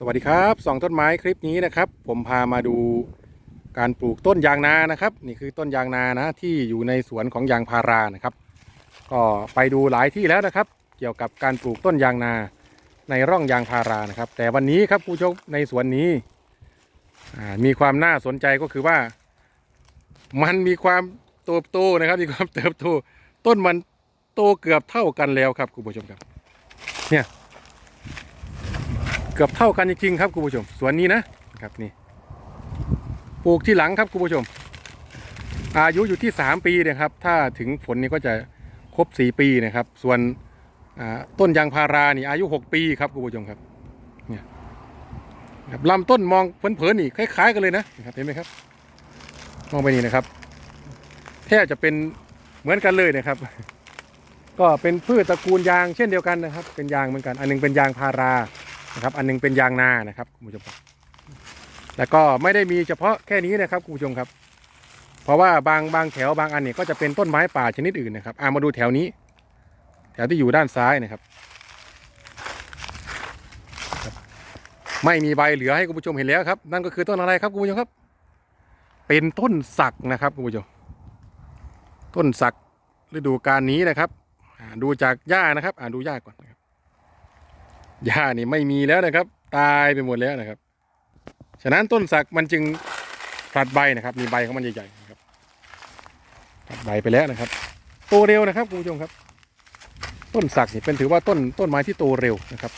สวัสดีครับสองต้นไม้คลิปนี้นะครับ ผมพามาดูการปลูกต้นยางนานะครับ นี่คือต้นยางนานะที่อยู่ในสวนของยางพารานะครับ ก็ไปดูหลายที่แล้วนะครับ เกี่ยวกับการปลูกต้นยางนาในร่องยางพารานะครับ แต่วันนี้ครับผู้ชมในสวนนี้มีความน่าสนใจก็คือว่า มันมีความเติบโตนะครับมีความเติบโตต้นมันโตเกือบเท่ากันแล้วครับคุณผู้ชมครับ เนี่ย เกือบเท่ากันจริงๆครับคุณผู้ชมสวนนี้นะครับนี่ปลูกที่หลังครับคุณผู้ชม อายุอยู่ที่ 3 ปีนะครับ ถ้าถึงผลนี้ก็จะครบ 4 ปีนะครับ ส่วนต้นยางพารานี่อายุ 6 ปีครับคุณผู้ชมครับเนี่ยลำต้นมองเผินๆนี่คล้ายๆกันเลยนะครับเห็นไหมครับมองไปนี่นะครับ แทบจะเป็นเหมือนกันเลยนะครับ ก็เป็นพืชตระกูลยางเช่นเดียวกันนะครับ เป็นยางเหมือนกัน อันหนึงเป็นยางพารา นะครับ อันหนึงเป็นยางนานะครับคุณผู้ชมครับแล้วก็ไม่ได้มีเฉพาะแค่นี้นะครับคุณผู้ชมครับ เพราะว่าบางบางแถวบางอันเนี่ยก็จะเป็นต้นไม้ป่าชนิดอื่นนะครับอ่ามาดูแถวนี้ แถวที่อยู่ด้านซ้ายนะครับ ไม่มีใบเหลือให้คุณผู้ชมเห็นแล้วครับ นั่นก็คือต้นอะไรครับคุณผู้ชมครับ เป็นต้นสักนะครับคุณผู้ชม ต้นสักฤดูกาลนี้นะครับดูจากหญ้านะครับ อ่าดูหญ้าก่อนนะครับ หญ้านี่ไม่มีแล้วนะครับ ตายไปหมดแล้วนะครับ ฉะนั้นต้นสักมันจึงผลัดใบนะครับ มีใบของมันใหญ่ๆนะครับผลัดใบไปแล้วนะครับ โตเร็วนะครับคุณผู้ชมครับ ต้นสักนี่เป็นถือว่าต้นต้นไม้ที่โตเร็วนะครับ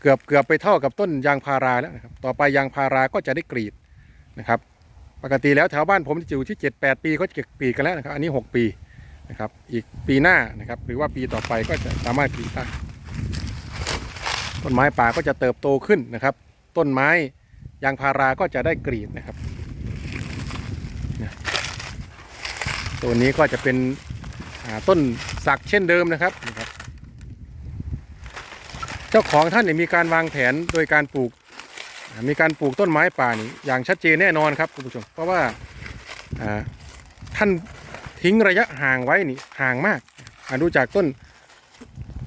เกือบเกือบไปเท่ากับต้นยางพาราแล้วนะครับ ต่อไปยางพาราก็จะได้กรีดนะครับ ปกติแล้วแถวบ้านผมจะอยู่ที่ 7-8 ปีก็จะกรีดกันแล้วนะครับ อันนี้ 6 ปีนะครับ อีกปีหน้านะครับ หรือว่าปีต่อไปก็จะสามารถกรีดได้ ต้นไม้ป่าก็จะเติบโตขึ้นนะครับ ต้นไม้ยางพาราก็จะได้กรีดนะครับตัวนี้ก็จะเป็นต้นสักเช่นเดิมนะครับ เจ้าของท่านนี่มีการวางแผนโดยการปลูก มีการปลูกต้นไม้ป่านี่อย่างชัดเจนแน่นอนครับคุณผู้ชม เพราะว่าท่านทิ้งระยะห่างไว้นี่ห่างมากดูจากต้น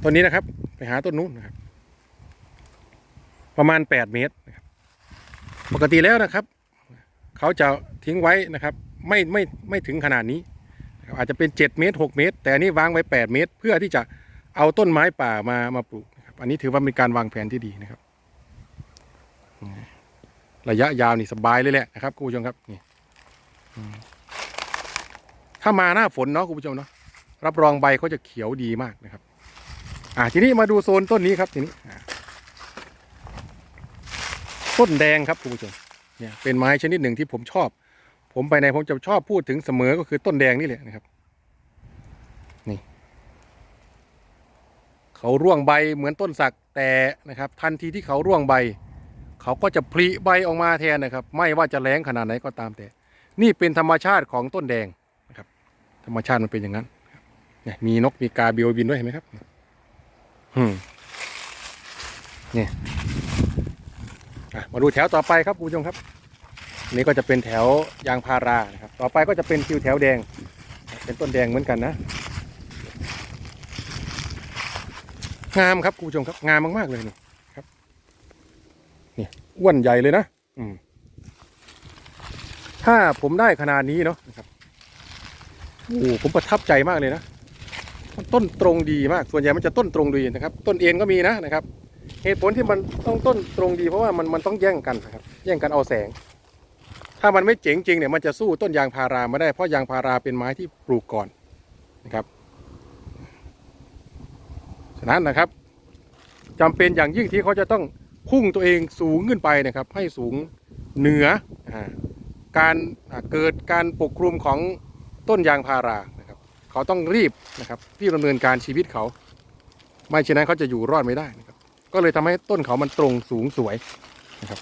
ต้นนี้นะครับ ไปหาต้นนู้นนะครับ ประมาณ 8 เมตรนะครับปกติแล้วนะครับ เขาจะทิ้งไว้นะครับ ไม่ไม่ไม่ถึงขนาดนี้ อาจจะเป็น 7 เมตร 6 เมตร แต่อันนี้วางไว้ 8 เมตร เพื่อที่จะเอาต้นไม้ป่ามามาปลูกนะครับอันนี้ถือว่าเป็นการวางแผนที่ดีนะครับ ระยะยาวนี่สบายเลยแหละนะครับคุณผู้ชมครับนี่ถ้ามาหน้าฝนเนาะคุณผู้ชมเนาะรับรองใบเขาจะเขียวดีมากนะครับ อ่าทีนี้มาดูโซนต้นนี้ครับทีนี้ ต้นแดงครับคุณผู้ชมเนี่ยเป็นไม้ชนิดหนึ่งที่ผมชอบ ผมไปไหนผมจะชอบพูดถึงเสมอก็คือต้นแดงนี่แหละนะครับ นี่เขาร่วงใบเหมือนต้นสักแต่นะครับ ทันทีที่เขาร่วงใบ เขาก็จะผลิใบออกมาแทนนะครับ ไม่ว่าจะแรงขนาดไหนก็ตามแต่ นี่เป็นธรรมชาติของต้นแดงนะครับ ธรรมชาติมันเป็นอย่างนั้นเนี่ยมีนกมีกาบิวบินด้วยเห็นไหมครับอืมเนี่ย มาดูแถวต่อไปครับคุณผู้ชมครับ นี่ก็จะเป็นแถวยางพารานะครับ ต่อไปก็จะเป็นคิวแถวแดง เป็นต้นแดงเหมือนกันนะ งามครับคุณผู้ชมครับ งามมากๆเลยนี่ครับ นี่อ้วนใหญ่เลยนะ อืมถ้าผมได้ขนาดนี้เนาะนะครับโอ้ผมประทับใจมากเลยนะ ต้นตรงดีมาก ส่วนใหญ่มันจะต้นตรงดีนะครับ ต้นเอ็นก็มีนะนะครับ เหตุผลที่มันต้องต้นตรงดีเพราะว่ามันมันต้องแย่งกันนะครับ แย่งกันเอาแสง ถ้ามันไม่เจ๋งจริงเนี่ยมันจะสู้ต้นยางพาราไม่ได้เพราะยางพาราเป็นไม้ที่ปลูกก่อนนะครับ ฉะนั้นนะครับจำเป็นอย่างยิ่งที่เขาจะต้องพุ่งตัวเองสูงขึ้นไปนะครับ ให้สูงเหนือการเกิดการปกคลุมของต้นยางพารานะครับ เขาต้องรีบนะครับรีบดำเนินการชีวิตเขา ไม่เช่นนั้นเขาจะอยู่รอดไม่ได้ ก็เลยทำให้ต้นเขามันตรงสูงสวยนะครับ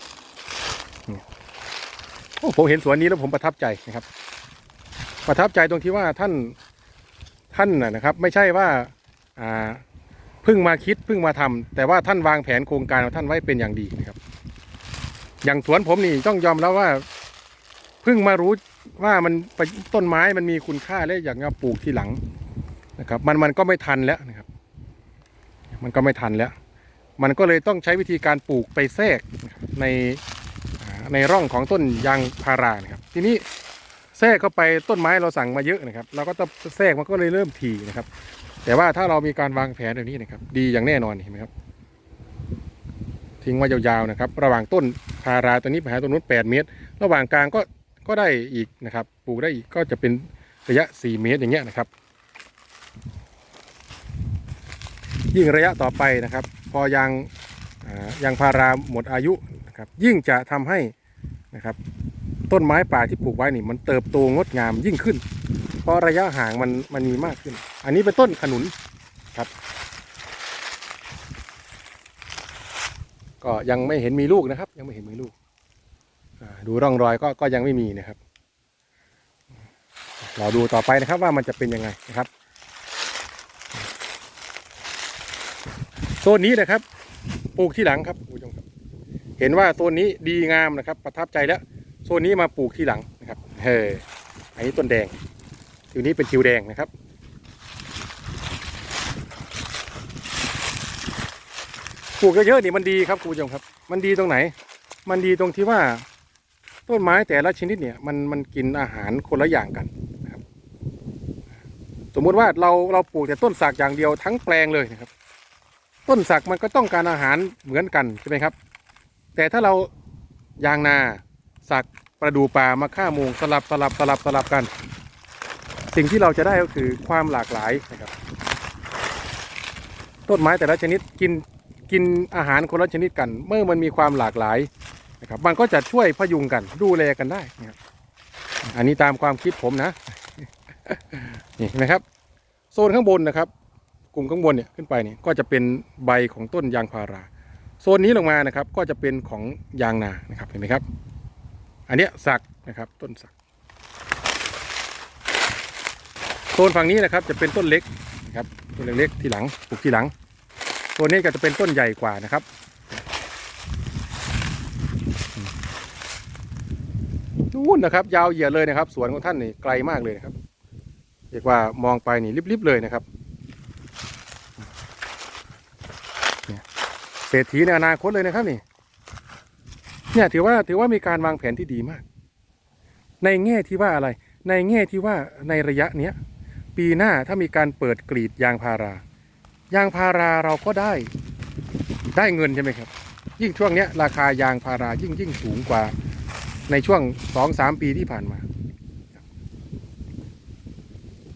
โอ้ผมเห็นสวนนี้แล้วผมประทับใจนะครับ ประทับใจตรงที่ว่าท่านท่านนะครับ ไม่ใช่ว่าอ่าเพิ่งมาคิดเพิ่งมาทำแต่ว่าท่านวางแผนโครงการของท่านไว้เป็นอย่างดีนะครับ อย่างสวนผมนี่ต้องยอมแล้วว่าเพิ่งมารู้ว่ามันต้นไม้มันมีคุณค่าและอยากจะปลูกทีหลังนะครับ มันมันก็ไม่ทันแล้วนะครับ มันก็ไม่ทันแล้ว มันก็เลยต้องใช้วิธีการปลูกไปแทรกในในร่องของต้นยางพารานะครับ ทีนี้แทรกเข้าไปต้นไม้เราสั่งมาเยอะนะครับ เราก็ต้องแทรกมันก็เลยเริ่มถี่นะครับ แต่ว่าถ้าเรามีการวางแผนแบบนี้นะครับ ดีอย่างแน่นอนเห็นไหมครับ ทิ้งไว้ยาวๆนะครับ ระหว่างต้นพาราตัวนี้ไปหาต้นนู้น8 เมตร ระหว่างกลางก็ก็ได้อีกนะครับ ปลูกได้อีกก็จะเป็นระยะ 4 เมตรอย่างเงี้ยนะครับ ยิ่งระยะต่อไปนะครับ พอยางยางพาราหมดอายุนะครับยิ่งจะทำให้นะครับต้นไม้ป่าที่ปลูกไว้นี่มันเติบโตงดงามยิ่งขึ้น เพราะระยะห่างมันมันมีมากขึ้น อันนี้เป็นต้นขนุนครับ ก็ยังไม่เห็นมีลูกนะครับ ยังไม่เห็นมีลูกดูร่องรอยก็ก็ยังไม่มีนะครับเราดูต่อไปนะครับว่ามันจะเป็นยังไงนะครับ ซนนี้นะครับปลูกที่หลังครับคุณผู้ชมครับ เห็นว่าโซนนี้ดีงามนะครับ ประทับใจแล้วโซนนี้มาปลูกที่หลังนะครับเฮ้อันนี้ต้นแดงทิวนี้เป็นทิวแดงนะครับปลูกเยอะๆนี่มันดีครับคุณผู้ชมครับ มันดีตรงไหน มันดีตรงที่ว่า ต้นไม้แต่ละชนิดเนี่ยมันมันกินอาหารคนละอย่างกันนะครับ สมมุติว่าเราเราปลูกแต่ต้นสักอย่างเดียวทั้งแปลงเลยนะครับ ต้นสักมันก็ต้องการอาหารเหมือนกันใช่ไหมครับ แต่ถ้าเรายางนาสักประดูป่ามะข่ามงสลับสลับสลับสลับกัน สิ่งที่เราจะได้ก็คือความหลากหลายนะครับ ต้นไม้แต่ละชนิดกินกินอาหารคนละชนิดกัน เมื่อมันมีความหลากหลายนะครับมันก็จะช่วยพยุงกันดูแลกันได้นะครับอันนี้ตามความคิดผมนะนี่นไหมครับ โซนข้างบนนะครับ กลุ่มข้างบนเนี่ยขึ้นไปเนี่ยก็จะเป็นใบของต้นยางพารา โซนนี้ลงมานะครับก็จะเป็นของยางนานะครับเห็นไหมครับ อันเนี้ยสักนะครับต้นสักโซนฝั่งนี้นะครับจะเป็นต้นเล็กนะครับต้นเล็กๆที่หลังปลูกที่หลังตัวนี้ก็จะเป็นต้นใหญ่กว่านะครับนู่นนะครับ ยาวเหยียดเลยนะครับ สวนของท่านนี่ไกลมากเลยนะครับเรียกว่ามองไปนี่ริบๆเลยนะครับเนี่ยเศ รษฐีในอนาคตเลยนะครับนี่ เนี่ยถือว่าถือว่ามีการวางแผนที่ดีมาก ในแง่ที่ว่าอะไร ในแง่ที่ว่าในระยะเนี้ยปีหน้าถ้ามีการเปิดกรีดยางพารายางพาราเราก็ได้ได้เงินใช่ไหมครับ ยิ่งช่วงเนี้ยราคายางพารายิ่งยิ่งสูงกว่าในช่วงสองสามปีที่ผ่านมา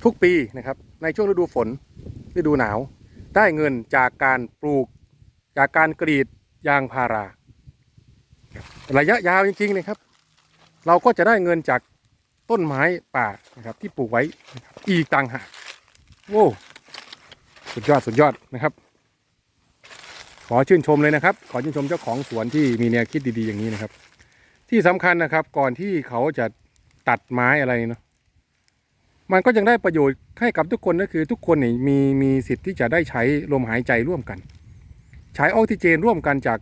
ทุกปีนะครับ ในช่วงฤดูฝนฤดูหนาว ได้เงินจากการปลูก จากการกรีดยางพารา ระยะยาวจริงๆนะครับ เราก็จะได้เงินจากต้นไม้ป่านะครับ ที่ปลูกไว้อีกต่างหากโว้สุดยอดสุดยอดนะครับ ขอชื่นชมเลยนะครับ ขอชื่นชมเจ้าของสวนที่มีแนวคิดดีๆอย่างนี้นะครับ ที่สำคัญนะครับก่อนที่เขาจะตัดไม้อะไรเนาะมันก็ยังได้ประโยชน์ให้กับทุกคนก็คือทุกคนนี่มีมีสิทธิ์ที่จะได้ใช้ลมหายใจร่วมกัน ใช้ออกซิเจนร่วมกันจาก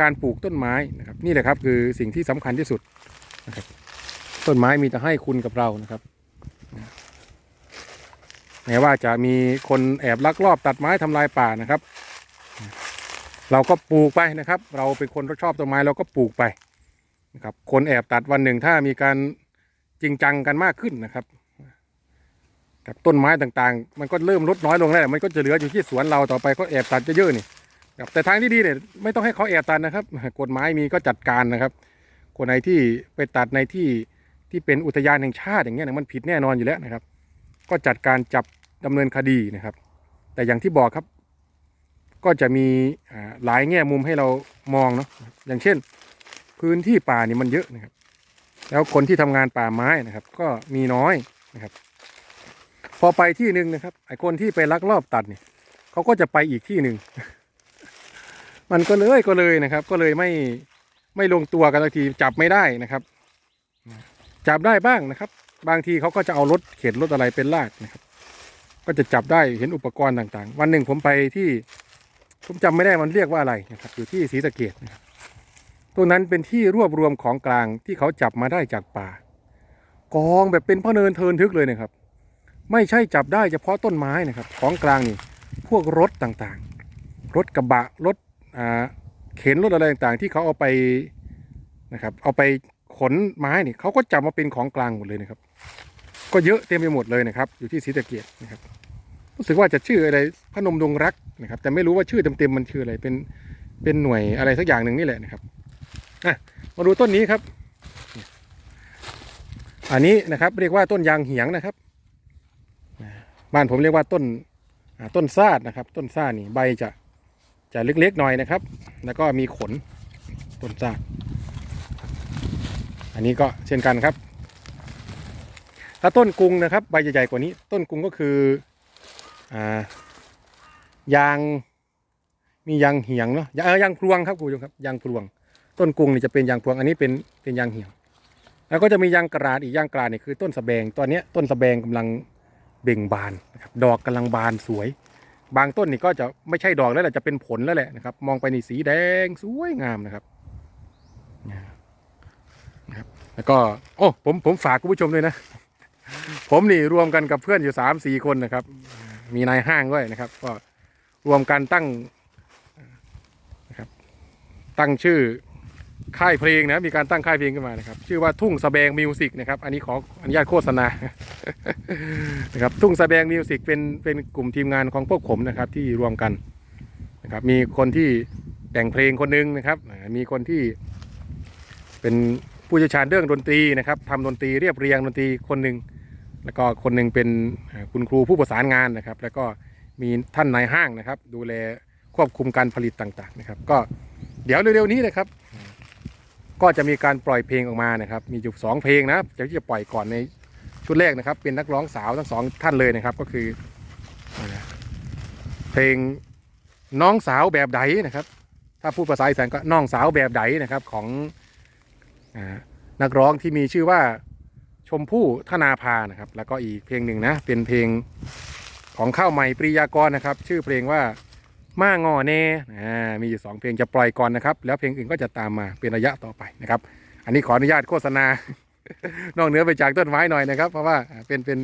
การปลูกต้นไม้นะครับนี่แหละครับคือสิ่งที่สำคัญที่สุดนะครับต้นไม้มีแต่ให้คุณกับเรานะครับแม้ว่าจะมีคนแอบลักลอบตัดไม้ทำลายป่านะครับ เราก็ปลูกไปนะครับ เราเป็นคนชอบต้นไม้เราก็ปลูกไปนะครับคนแอบตัดวันหนึ่งถ้ามีการจริงจังกันมากขึ้นนะครับกับต้นไม้ต่างๆ มันก็เริ่มลดน้อยลงแล้วมันก็จะเหลืออยู่ที่สวนเราต่อไปก็แอบตัดเยอะๆนี่ ครับแต่ทางที่ดีเนี่ยไม่ต้องให้เขาแอบตัดนะครับ กฎหมายมีก็จัดการนะครับคนไหนที่ไปตัดในที่ที่เป็นอุทยานแห่งชาติอย่างเงี้ยมันผิดแน่นอนอยู่แล้วนะครับ ก็จัดการจับดำเนินคดีนะครับ แต่อย่างที่บอกครับ ก็จะมีหลายแง่มุมให้เรามองเนาะอย่างเช่น พื้นที่ป่านี่มันเยอะนะครับ แล้วคนที่ทำงานป่าไม้นะครับ ก็มีน้อยนะครับ พอไปที่หนึ่งนะครับไอ้คนที่ไปลักลอบตัดเนี่ยเขาก็จะไปอีกที่หนึ่ง มันก็เลยก็เลยนะครับ ก็เลยไม่ไม่ลงตัวกันสักทีจับไม่ได้นะครับ จับได้บ้างนะครับ บางทีเขาก็จะเอารถเข็นรถอะไรเป็นลากนะครับ ก็จะจับได้เห็นอุปกรณ์ต่างๆ วันหนึ่งผมไปที่ผมจำไม่ได้มันเรียกว่าอะไรนะครับ อยู่ที่ศรีสะเกดนะครับตรงนั้นเป็นที่รวบรวมของกลางที่เขาจับมาได้จากป่า กองแบบเป็นพระเนินเทินทึกเลยนะครับ ไม่ใช่จับได้เฉพาะต้นไม้นะครับ ของกลางนี่พวกรถต่างๆ รถกระบะรถ เข็นรถอะไรต่างๆ ที่เขาเอาไปนะครับเอาไปขนไม้นี่เขาก็จับมาเป็นของกลางหมดเลยนะครับ ก็เยอะเต็มไปหมดเลยนะครับ อยู่ที่ศรีสะเกียดนะครับรู้สึกว่าจะชื่ออะไรพนมดงรักนะครับ แต่ไม่รู้ว่าชื่อเต็มๆมันชื่ออะไรเป็นเป็นหน่วยอะไรสักอย่างหนึ่งนี่แหละนะครับอะมาดูต้นนี้ครับ อันนี้นะครับเรียกว่าต้นยางเหียงนะครับบ้านผมเรียกว่าต้นต้นซาดนะครับ ต้นซาดนี่ใบจะ จะเล็กๆหน่อยนะครับ แล้วก็มีขนต้นซาดอันนี้ก็เช่นกันครับ ถ้าต้นกุงนะครับใบใหญ่ๆกว่านี้ ต้นกุงก็คืออายางมียางเหียงเนาะยางพลวงครับคุณผู้ชมครับยางพลวง ต้นกุงนี่จะเป็นยางพลวง อันนี้เป็นเป็นยางเหียง แล้วก็จะมียางกระดาดอีกยางกระดาดนี่คือต้นสะแบงตอนนี้ต้นสะแบงกำลังเบ่งบานนะครับดอกกำลังบานสวย บางต้นนี่ก็จะไม่ใช่ดอกแล้วแหละจะเป็นผลแล้วแหละนะครับ มองไปนี่สีแดงสวยงามนะครับนะครับ แล้วก็โอ้ผมผมฝากคุณผู้ชมด้วยนะ ผมนี่รวมกันกับเพื่อนอยู่สามสี่คนนะครับ มีนายห้างด้วยนะครับ ก็รวมกันตั้งนะครับ ตั้งชื่อ ค่ายเพลงนะมีการตั้งค่ายเพลงขึ้นมานะครับ ชื่อว่าทุ่งสะแบงมิวสิกนะครับ อันนี้ขออนุญาตโฆษณานะครับทุ่งสะแบงมิวสิกเป็นเป็นกลุ่มทีมงานของพวกผมนะครับที่รวมกันนะครับมีคนที่แต่งเพลงคนหนึงนะครับ มีคนที่เป็นผู้เชี่ยวชาญเรื่องดนตรีนะครับทำดนตรีเรียบเรียงดนตรีคนหนึ่งแล้วก็คนหนึ่งเป็นคุณครูผู้ประสานงานนะครับ แล้วก็มีท่านนายห้างนะครับ ดูแลควบคุมการผลิตต่างๆนะครับ ก็เดี๋ยวเร็วๆนี้นะครับ ก็จะมีการปล่อยเพลงออกมานะครับ มีอยู่สองเพลงนะจะที่จะปล่อยก่อนในชุดแรกนะครับ เป็นนักร้องสาวทั้งสองท่านเลยนะครับ ก็คือเพลงน้องสาวแบบใดนะครับ ถ้าพูดภาษาอีสานก็น้องสาวแบบใดนะครับของอนักร้องที่มีชื่อว่าชมพู่ธนาภานะครับ แล้วก็อีกเพลงหนึ่งนะเป็นเพลงของข้าวใหม่ปริยากรนะครับ ชื่อเพลงว่า ม่างอเน่อ่ามีอยู่สองเพลงจะปล่อยก่อนนะครับ แล้วเพลงอื่นก็จะตามมาเป็นระยะต่อไปนะครับ อันนี้ขออนุญาตโฆษณานอกเหนือไปจากต้นไม้หน่อยนะครับ เพราะว่าเป็นเป็น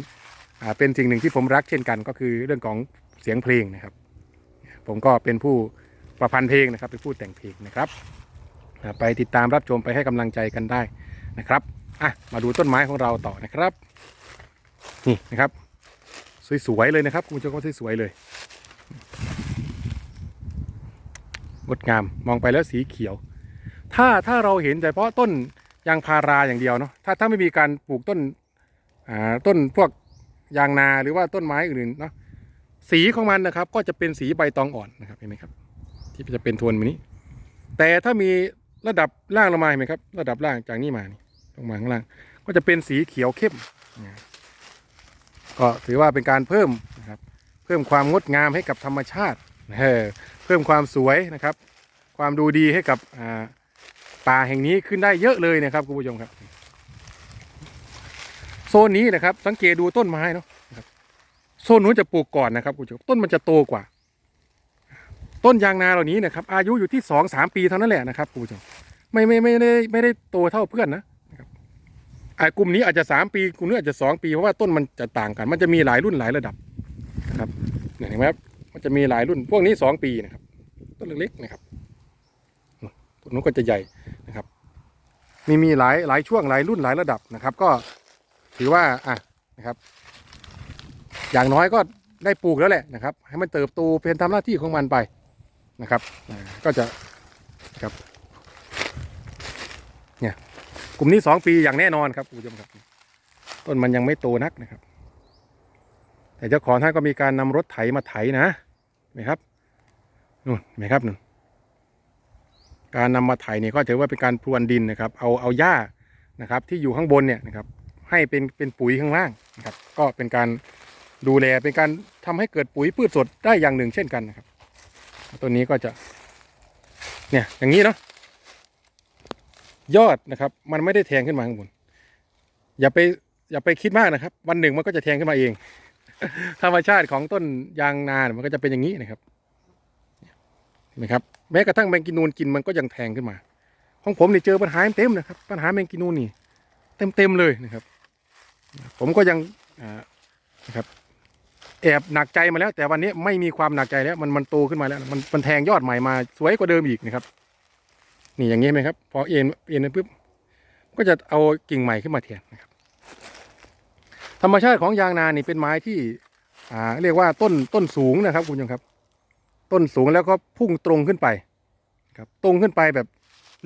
เป็นสิ่งหนึ่งที่ผมรักเช่นกันก็คือเรื่องของเสียงเพลงนะครับ ผมก็เป็นผู้ประพันธ์เพลงนะครับเป็นผู้แต่งเพลงนะครับไปติดตามรับชมไปให้กำลังใจกันได้นะครับอะมาดูต้นไม้ของเราต่อนะครับ นี่นะครับ สวยๆเลยนะครับคุณผู้ชมก็สวยๆเลย งดงามมองไปแล้วสีเขียว ถ้าถ้าเราเห็นเฉพาะต้นยางพาราอย่างเดียวเนาะถ้าถ้าไม่มีการปลูกต้นอ่าต้นพวกยางนาหรือว่าต้นไม้อื่นเนาะสีของมันนะครับ ก็จะเป็นสีใบตองอ่อนนะครับเห็นไหมครับ ที่จะเป็นโทนแบบนี้ แต่ถ้ามีระดับล่างลงมาเห็นไหมครับ ระดับล่างจากนี้มานี่ลงมาข้างล่าง ก็จะเป็นสีเขียวเข้มก็ถือว่าเป็นการเพิ่มนะครับเพิ่มความงดงามให้กับธรรมชาติ เพิ่มความสวยนะครับ ความดูดีให้กับป่าแห่งนี้ขึ้นได้เยอะเลยนะครับคุณผู้ชมครับ โซนนี้นะครับ สังเกตดูต้นไม้เนาะครับโซนนู้นจะปลูกก่อนนะครับคุณผู้ชมต้นมันจะโตกว่า ต้นยางนาเหล่านี้นะครับ อายุอยู่ที่สองสามปีเท่านั้นแหละนะครับคุณผู้ชมไม่ไม่ไม่ได้ไม่ได้โตเท่าเพื่อนนะอ่ากลุ่มนี้อาจจะสามปีกลุ่มนี้อาจจะสองปีเพราะว่าต้นมันจะต่างกัน มันจะมีหลายรุ่นหลายระดับนะครับเห็นไหมครับ มันจะมีหลายรุ่น พวกนี้สองปีนะครับ ต้นเล็กๆนะครับต้นนู้นก็จะใหญ่นะครับ มีมีหลายหลายช่วงหลายรุ่นหลายระดับนะครับ ก็ถือว่าอะนะครับ อย่างน้อยก็ได้ปลูกแล้วแหละนะครับ ให้มันเติบโตเป็นทำหน้าที่ของมันไปนะครับ ก็จะครับเนี่ยกลุ่มนี้สองปีอย่างแน่นอนครับคุณผู้ชมครับต้นมันยังไม่โตนักนะครับ แต่เจ้าของท่านก็มีการนำรถไถมาไถนะ ไหมครับนู่นเห็นไหมครับนู่นการนำมาไถนี่ยก็ถือว่าเป็นการพรวนดินนะครับ เอาเอาหญ้านะครับ ที่อยู่ข้างบนเนี่ยนะครับ ให้เป็นเป็นปุ๋ยข้างล่างนะครับ ก็เป็นการดูแลเป็นการทำให้เกิดปุ๋ยพืชสดได้อย่างหนึ่งเช่นกันนะครับต้นนี้ก็จะ เนี่ยอย่างนี้เนาะยอดนะครับ มันไม่ได้แทงขึ้นมาข้างบน อย่าไปอย่าไปคิดมากนะครับ วันหนึ่งมันก็จะแทงขึ้นมาเอง ธรรมชาติของต้นยางนาเนี่ยมันก็จะเป็นอย่างนี้นะครับเห็นไหมครับ แม้กระทั่งแมงกินูนกินมันก็ยังแทงขึ้นมา ของผมเนี่เจอปัญหาเต็มนะครับ ปัญหาแมงกินูนนี่ เต็มเต็มเลยนะครับ ผมก็ยังนะครับ แอบหนักใจมาแล้ว แต่วันนี้ไม่มีความหนักใจแล้ว มันมันโตขึ้นมาแล้ว มันมันแทงยอดใหม่มาสวยกว่าเดิมอีกนะครับ นี่อย่างนี้ไหมครับ พอเอ็นเอ็นไปปุ๊บก็จะเอากิ่งใหม่ขึ้นมาแทนนะครับ ธรรมชาติของยางนานี่เป็นไม้ที่ อ่า เรียกว่าต้นต้นสูงนะครับ คุณผู้ชมครับ ต้นสูงแล้วก็พุ่งตรงขึ้นไป ครับ ตรงขึ้นไปแบบ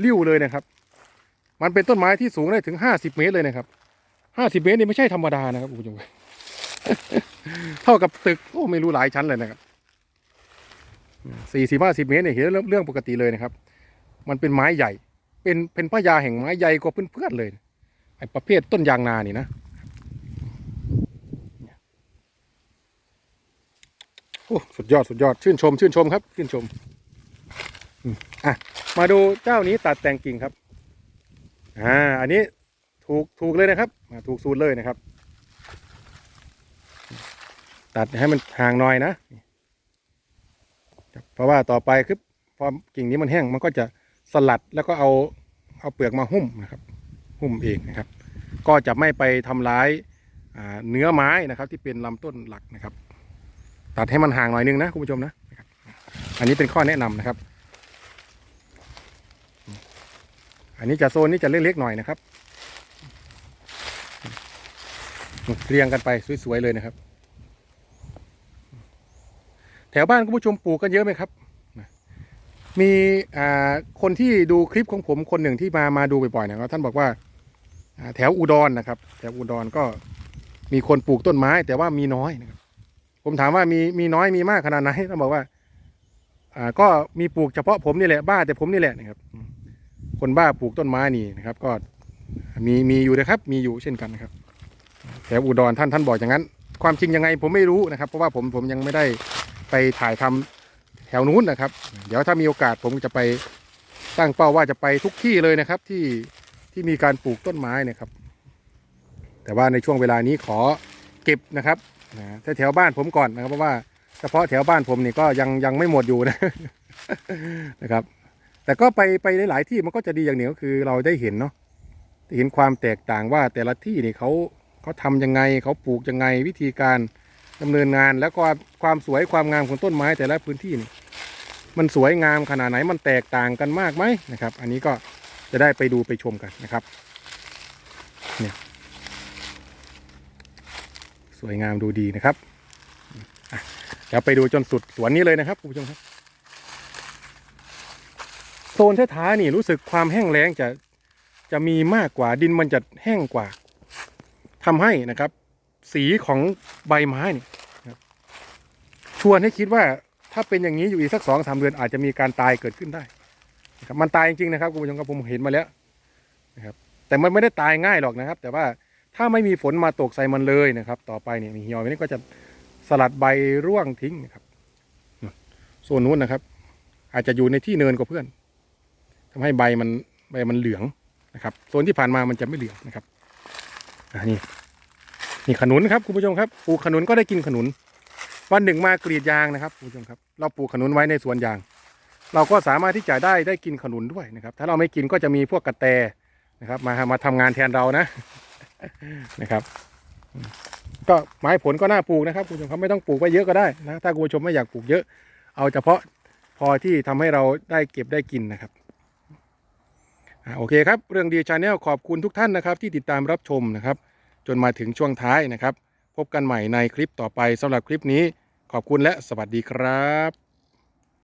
ริ้วเลยนะครับ มันเป็นต้นไม้ที่สูงได้ถึงห้าสิบเมตรเลยนะครับห้าสิบเมตรนี่ไม่ใช่ธรรมดานะครับคุณผู้ชมเท่ากับตึกโอ้ไม่รู้หลายชั้นเลยนะครับสี่สิบห้าสิบเมตรเนี่ยเห็นเรื่องปกติเลยนะครับ มันเป็นไม้ใหญ่ เป็นเป็นพญาแห่งไม้ใหญ่กว่าเพื่อนๆเลยไอ้ประเภทต้นยางนานี่นะโอ้ สุดยอดสุดยอดชื่นชม ชื่นชมครับ ชื่นชมอะมาดูเจ้านี้ตัดแต่งกิ่งครับอ่าอันนี้ถูกถูกเลยนะครับ ถูกสูตรเลยนะครับ ตัดให้มันห่างหน่อยนะเพราะว่าต่อไปคือพอกิ่งนี้มันแห้งมันก็จะสลัดแล้วก็เอาเอาเปลือกมาหุ้มนะครับ หุ้มเองนะครับ ก็จะไม่ไปทำร้ายเนื้อไม้นะครับ ที่เป็นลำต้นหลักนะครับ ตัดให้มันห่างหน่อยนึงนะคุณผู้ชมนะ อันนี้เป็นข้อแนะนำนะครับ อันนี้จะโซนนี้จะเล็กๆหน่อยนะครับ เรียงกันไปสวยๆเลยนะครับ แถวบ้านคุณผู้ชมปลูกกันเยอะไหมครับ มีอ่าคนที่ดูคลิปของผมคนหนึ่งที่มามาดูบ่อยๆนะครับท่านบอกว่าอ่าแถวอุดรนะครับ แถวอุดรก็มีคนปลูกต้นไม้แต่ว่ามีน้อยนะครับ ผมถามว่ามีมีน้อยมีมากขนาดไหนท่านบอกว่า อ่า ก็มีปลูกเฉพาะผมนี่แหละบ้าแต่ผมนี่แหละนะครับ คนบ้าปลูกต้นไม้นี่นะครับ ก็มีมีอยู่นะครับ มีอยู่เช่นกันนะครับแถวอุดรท่านท่านบอกอย่างนั้น ความจริงยังไงผมไม่รู้นะครับ เพราะว่าผมผมยังไม่ได้ไปถ่ายทำแถวนู้นนะครับ เดี๋ยวถ้ามีโอกาสผมจะไปตั้งเป้าว่าจะไปทุกที่เลยนะครับ ที่ที่มีการปลูกต้นไม้นะครับ แต่ว่าในช่วงเวลานี้ขอเก็บนะครับ นะแถวบ้านผมก่อนนะครับเพราะว่าเฉพาะแถวบ้านผมนี่ก็ยังยังไม่หมดอยู่นะนะครับ แต่ก็ไปไปหลายที่มันก็จะดีอย่างหนึ่งก็คือเราได้เห็นเนาะเห็นความแตกต่างว่าแต่ละที่นี่เขาเขาทำยังไงเขาปลูกยังไงวิธีการดำเนินงานแล้วก็ความสวยความงามของต้นไม้แต่ละพื้นที่นี่มันสวยงามขนาดไหนมันแตกต่างกันมากไหมนะครับ อันนี้ก็จะได้ไปดูไปชมกันนะครับเนี่ย สวยงามดูดีนะครับเดี๋ยวไปดูจนสุดสวนนี้เลยนะครับคุณผู้ชมครับโซนท้ายๆนี่รู้สึกความแห้งแล้งจะจะมีมากกว่าดินมันจะแห้งกว่าทำให้นะครับ สีของใบไม้นี่ชวนให้คิดว่าถ้าเป็นอย่างนี้อยู่อีกสักสองสามเดือนอาจจะมีการตายเกิดขึ้นได้นะครับมันตายจริงๆนะครับคุณผู้ชมครับผมเห็นมาแล้วนะครับ แต่มันไม่ได้ตายง่ายหรอกนะครับ แต่ว่า ถ้าไม่มีฝนมาตกใส่มันเลยนะครับ ต่อไปเนี่ยเหี่ยวนี้ก็จะสลัดใบร่วงทิ้งนะครับโซนนู้นนะครับ อาจจะอยู่ในที่เนินกว่าเพื่อนทำให้ใบมันใบมันเหลืองนะครับโซนที่ผ่านมามันจะไม่เหลืองนะครับอ่านี่นี่ขนุนครับคุณผู้ชมครับปลูกขนุนก็ได้กินขนุน วันหนึ่งมากรีดยางนะครับคุณผู้ชมครับ เราปลูกขนุนไว้ในสวนยาง เราก็สามารถที่จะได้ได้กินขนุนด้วยนะครับ ถ้าเราไม่กินก็จะมีพวกกระแตนะครับ มามาทำงานแทนเรานะ นะครับ ก็ไม้ผลก็น่าปลูกนะครับคุณผู้ชมครับไม่ต้องปลูกไว้เยอะก็ได้นะถ้าคุณผู้ชมไม่อยากปลูกเยอะ เอาเฉพาะพอที่ทำให้เราได้เก็บได้กินนะครับโอเคครับ เรื่องดีชาแนลขอบคุณทุกท่านนะครับ ที่ติดตามรับชมนะครับ จนมาถึงช่วงท้ายนะครับ พบกันใหม่ในคลิปต่อไปสำหรับคลิปนี้ ขอบคุณและสวัสดีครับ